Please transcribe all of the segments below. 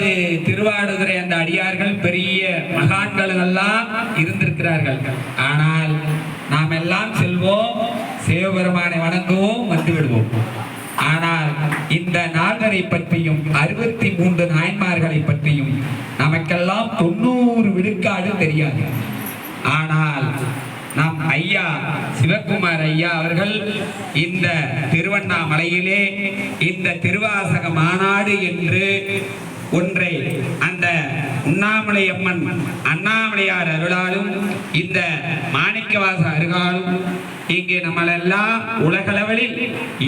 அதாவது திருவாடுதுறை அந்த அடியார்கள் பெரிய மகான்கள் எல்லாம் இருந்திருக்கிறார்கள். ஆனால் நாம் எல்லாம் செல்வோம் சிவபெருமானை வணங்குவோம் வந்து விடுவோம் ஆனால் இந்த நால்வரை பற்றியும் அறுபத்தி மூன்று நாயன்மார்களை பற்றியும் நமக்கெல்லாம் தொண்ணூறு விழுக்காடு தெரியாது. ஆனால் நம் ஐயா சிவகுமார் ஐயா அவர்கள் இந்த திருவண்ணாமலையிலே இந்த திருவாசக மாநாடு என்று ஒன்றை அந்த உண்ணாமலை அம்மன் அண்ணாமலையார் அருளாலும் இந்த மாணிக்கவாச அருகாலும் இங்கே நம்மளெல்லாம் உலகளவில்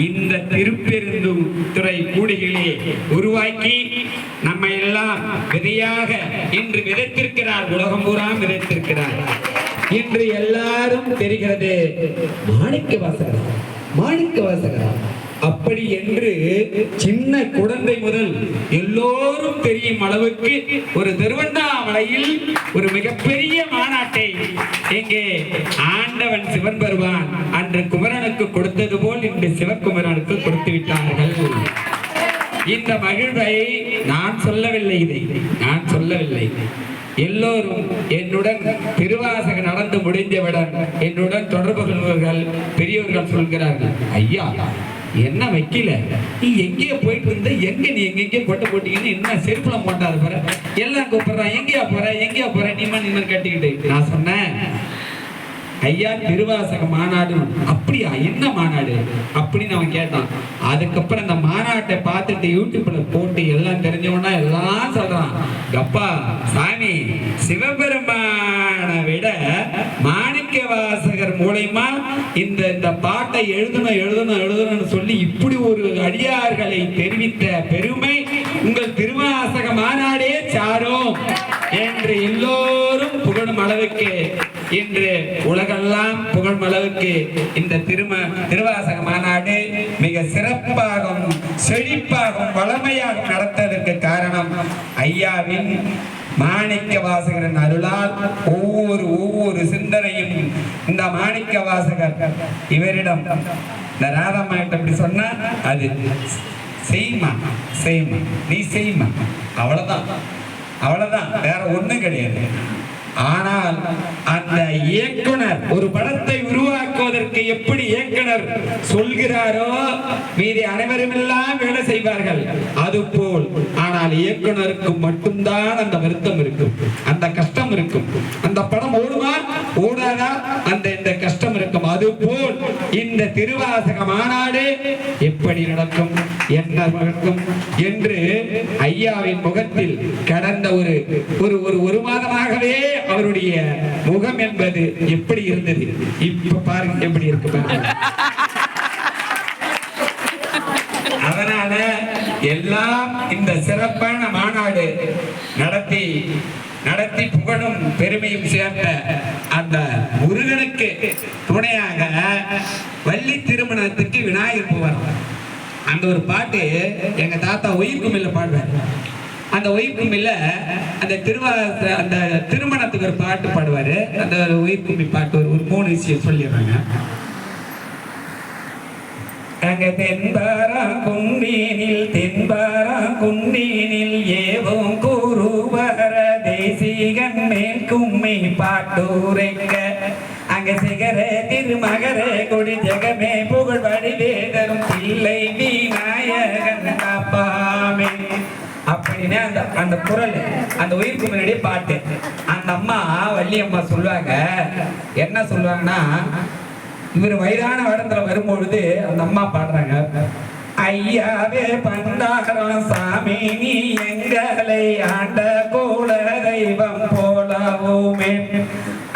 இந்த திருப்பெருந்துறை கூடிகளே உருவாக்கி நம்ம எல்லாம் விதையாக இன்று விதைத்திருக்கிறார். உலகம் பூரா விதைத்திருக்கிறார். இன்று எல்லாரும் தெரிகிறது மாணிக்க வாசகர் மாணிக்க வாசகர் அப்படி என்று சின்ன குழந்தை முதல் எல்லோரும் தெரியும் அளவுக்கு ஒரு திருவண்ணாமலையில் ஒரு மிகப்பெரிய மாநாட்டை இங்கே ஆண்டவன் சிவன் பெறுவான் அன்று குமரனுக்கு கொடுத்தது போல் இன்று சிவக்குமரனுக்கு கொடுத்து விட்டார்கள். இந்த மகிழ்வை நான் சொல்லவில்லை இதை. நான் சொல்லவில்லை. எல்லோரும் என்னுடன் திருவாசகம் நடந்து முடிந்தவுடன் என்னுடன் தொடர்பு கொள்வர்கள் பெரிய சொல்கிறார்கள். ஐயா என்ன வைக்கல? நீ எங்கேயே போயிட்டு இருந்த எங்க நீ எங்கெங்கே கொட்டை போட்டீங்கன்னு என்ன செருப்புல போட்டாது போற எல்லாம் கூப்பிடுறான் எங்கேயா போற எங்கேயா போற நீமா நிம்மன் கட்டிக்கிட்டு. நான் சொன்னேன் ஐயா திருவாசக மாநாடு. அப்படியா? என்ன மாநாடு? அப்படின்னு அவன் கேட்டான். அதுக்கப்புறம் இந்த மாநாட்டை பார்த்துட்டு யூடியூப்ல போட்டு எல்லாம் தெரிஞ்சவனா எல்லாம் சொல்றான். கப்பா சாமி சிவபெருமான விட மா மூலயமா இந்த இந்த பாட்டை எழுதணும் எழுதணும் எழுதணும்னு சொல்லி இப்படி ஒரு அடியார்களை தெரிவித்த பெருமை உங்கள் திருவாசக மாநாடே சாரும் என்று எல்லோரும் புகழும் அளவுக்கு இன்று உலகெல்லாம் புகழும் அளவுக்கு இந்த திரும திருவாசக மாநாடு மிக சிறப்பாகவும் செழிப்பாகவும் வளமையாக நடத்ததற்கு காரணம் ஐயாவின் மாணிக்க வாசகரின் அருளால் ஒவ்வொரு ஒவ்வொரு சிந்தனையும் இந்த மாணிக்க வாசகர் இவரிடம் இந்த ராதம்மா கிட்ட இப்படி சொன்னா அது செய்யுமா செய்யுமா நீ செய்யுமா அவ்வளவுதான். அவ்வளவுதான். வேற ஒண்ணும் கிடையாது. ஆனால் அந்த இயக்குனர் ஒரு படத்தை ஆக்குவதற்கு எப்படி இயக்குனர் சொல்கிறாரோ மீதி அனைவரும் எல்லாம் வேலை செய்வார்கள். அது போல் ஆனால் இயக்குனருக்கு மட்டும்தான் அந்த வருத்தம் இருக்கும். அந்த கஷ்டம் இருக்கும். அந்த படம் ஓடுமா? ஓடாதா? அந்த இந்த கஷ்டம் இருக்கும். அது போல் இந்த திருவாசக மாநாடு எப்படி நடக்கும்? என்ன நடக்கும்? என்று ஐயாவின் முகத்தில் கடந்த ஒரு ஒரு ஒரு ஒரு மாதமாகவே அவருடைய முகம் என்பது எப்படி இருந்தது? இப்ப பாருங்க எப்படி இருக்கு அதனால எல்லாம் இந்த சிறப்பான மாநாடு நடத்தி நடத்தி புகழும் பெருமையும் சேர்ந்த அந்த முருகனுக்கு துணையாக வள்ளி திருமணத்துக்கு விநாயகர் போவார். அந்த ஒரு பாட்டு எங்க தாத்தா உயிர்க்கும் இல்ல பாடுவார். அந்த உயிர் கும்மில அந்த திருவா அந்த திருமணத்துக்கு ஒரு பாட்டு பாடுவாரு. அந்த உயிர் கும்மி பாட்டு ஒரு ஒரு மூணு விஷயம் சொல்லிடுறாங்க. அங்க தென்பாரா குன்னீனில் தென்பாரா குன்னீனில் ஏவோ கூறுவார தேசிகன் மேல் கும்மி பாட்டுரைக்க. அங்க சிகர திருமகர கொடி ஜெகமே புகழ் வடிவேதரும் பிள்ளை விநாயகன் அப்படின்னு அந்த அந்த குரல் அந்த உயிருக்கு முன்னாடி பாட்டு. அந்த அம்மா வள்ளி அம்மா சொல்லுவாங்க. என்ன சொல்லுவாங்கன்னா இவர் வயதான வருடத்துல வரும்பொழுது அந்த அம்மா பாடுறாங்க. ஐயாவே பண்டாரம் சாமி நீ எங்களை ஆண்ட கூட தெய்வம் போலாவோமே.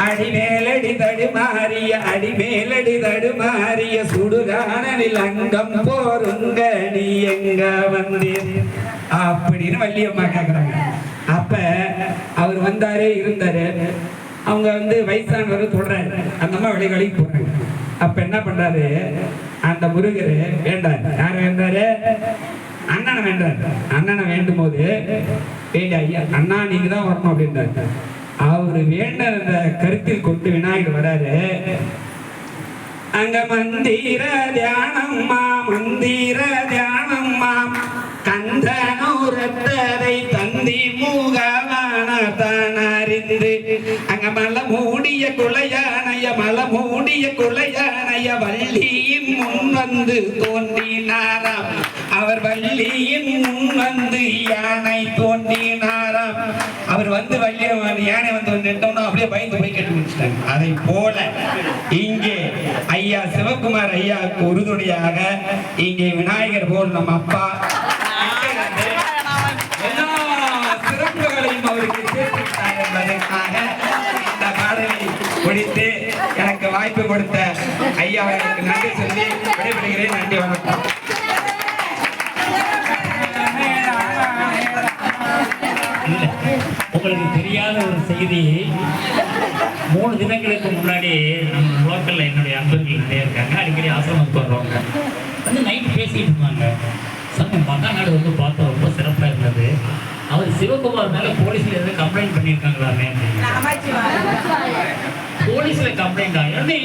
அடிமேலடி தடுமாறிய அடிமேலடி தடுமாறிய சுடுகானனில் அங்கம் போருங்க நீ எங்க வந்தேன் அப்படின்னு வள்ளியம்மா கேக்குறாங்க. அப்ப அவர் வந்தாரு இருந்தாரு. அவங்க வந்து வயசானவர் சொல்றாரு. அந்த அம்மா வெளி வேலைக்கு போகிறாங்க அப்ப என்ன பண்றாரு? அந்த முருகர் வேண்டார் யார் வேண்டாரு? அண்ணனை வேண்டார் அண்ணனை வேண்டும் போது ஏய் ஐயா அண்ணா நீங்கள் தான் வரணும் அப்படின்றாரு. அவரு வேண்ட கருத்தில் கொண்டு விநாயகர் வராரு. அங்க மந்திர தியானம்மா மந்திர தியானம்மா. வீடு அங்க மல மூடிய குலையானைய மல மூடிய குலையானைய வள்ளியின் முன் வந்து தோன்றினாராம். அவர் வள்ளியின் முன் வந்து யானை தோன்றினாராம். அவர் வந்து வள்ளி யானை வந்து நின்றோம்னா அப்படியே பயந்து போய் கட்டி முடிச்சிட்டாங்க. அதை போல இங்கே ஐயா சிவகுமார் ஐயாவுக்கு உறுதுணையாக இங்கே விநாயகர் போல் நம்ம அப்பா வாய்ப்பு கொடுத்த ஐயா அவர்களுக்கு நன்றி சொல்லி விடைபெறுகிறேன். நன்றி வணக்கம். உங்களுக்கு தெரியாத ஒரு செய்தி. மூணு தினங்களுக்கு முன்னாடி நம்ம லோக்கல்ல என்னுடைய அன்பர்கள் நிறைய இருக்காங்க. அடிக்கடி ஆசிரமத்துக்கு வர்றவங்க வந்து நைட் பேசிட்டு இருந்தாங்க. சாமி மகாநாடு வந்து பார்த்தா ரொம்ப சிறப்பா இருந்தது. அவர் சிவகுமார் மேல போலீஸ்ல இருந்து கம்ப்ளைண்ட் பண்ணியிருக்காங்களாமே அப்படின்னு. போலீஸ்ல கம்ப்ளைண்ட் ஆகும் இல்லை